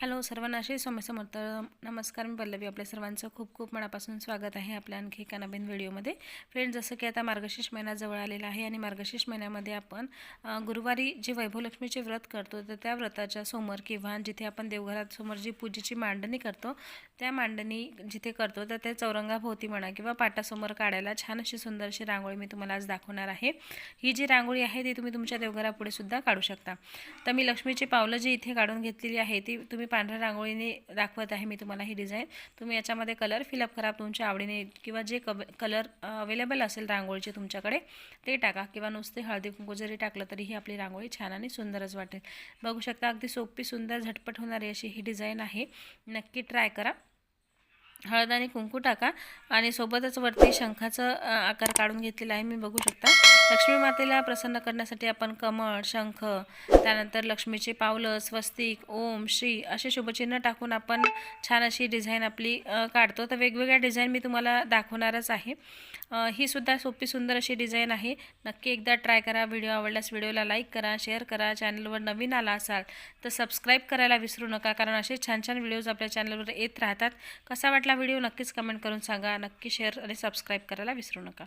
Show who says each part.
Speaker 1: Hello सर्वांना असे स्वामी समर्थ. नमस्कार मी पल्लवी आपल्या सर्वांचं खूप खूप मनापासून स्वागत आहे आपल्या आणखी एका नवीन व्हिडिओमध्ये. फ्रेंड जसं की आता मार्गशीर्ष महिना जवळ आलेला आहे आणि मार्गशीर्ष महिन्यामध्ये आपण गुरुवारी जे वैभवलक्ष्मीचे व्रत करतो तर त्या व्रताच्या समोर किंवा जिथे आपण देवघरात समोर जी पूजेची मांडणी करतो त्या मांडणी जिथे करतो तर त्या चौरंगाभोवती म्हणा किंवा पाटासमोर काढायला छान अशी सुंदर अशी रांगोळी मी तुम्हाला आज दाखवणार आहे. ही जी रांगोळी आहे ती तुम्ही तुमच्या देवघरापुढे सुद्धा काढू शकता. तर मी लक्ष्मीची पावलं जी इथे काढून घेतलेली आहे ती तुम्ही पांढऱ्या रांगोळीने दाखवत आहे मी तुम्हाला ही डिझाईन तुम्ही याच्यामध्ये कलर फिलअप करा तुमच्या आवडीने किंवा जे कब कलर अवेलेबल असेल रांगोळीचे तुमच्याकडे ते टाका. किंवा नुसते हळदी कुंकू जरी टाकलं तरी ही आपली रांगोळी छान आणि सुंदरच वाटेल. बघू शकता अगदी सोपी सुंदर झटपट होणारी अशी ही डिझाईन आहे. नक्की ट्राय करा. हळद आणि कुंकू टाका आणि सोबतच वरती शंखाचं आकार काढून घेतलेला आहे. मी बघू शकता. लक्ष्मी मातेला प्रसन्न करण्यासाठी आपण कमळ शंख त्यानंतर लक्ष्मीचे पावलं स्वस्तिक ओम श्री असे शुभचिन्ह टाकून आपण छान अशी डिझाईन आपली काढतो. तर वेगवेगळ्या डिझाईन मी तुम्हाला दाखवणारच आहे. ही सुद्धा सोपी सुंदर अशी डिझाईन आहे. नक्की एकदा ट्राय करा. व्हिडिओ आवडल्यास व्हिडिओला लाईक करा शेअर करा. चॅनलवर नवीन आला असाल तर सबस्क्राईब करायला विसरू नका कारण असे छान छान व्हिडिओज आपल्या चॅनलवर येत राहतात. कसा वाटला व्हिडिओ नक्कीच कमेंट करून सांगा. नक्की शेअर आणि सबस्क्राईब करायला विसरू नका.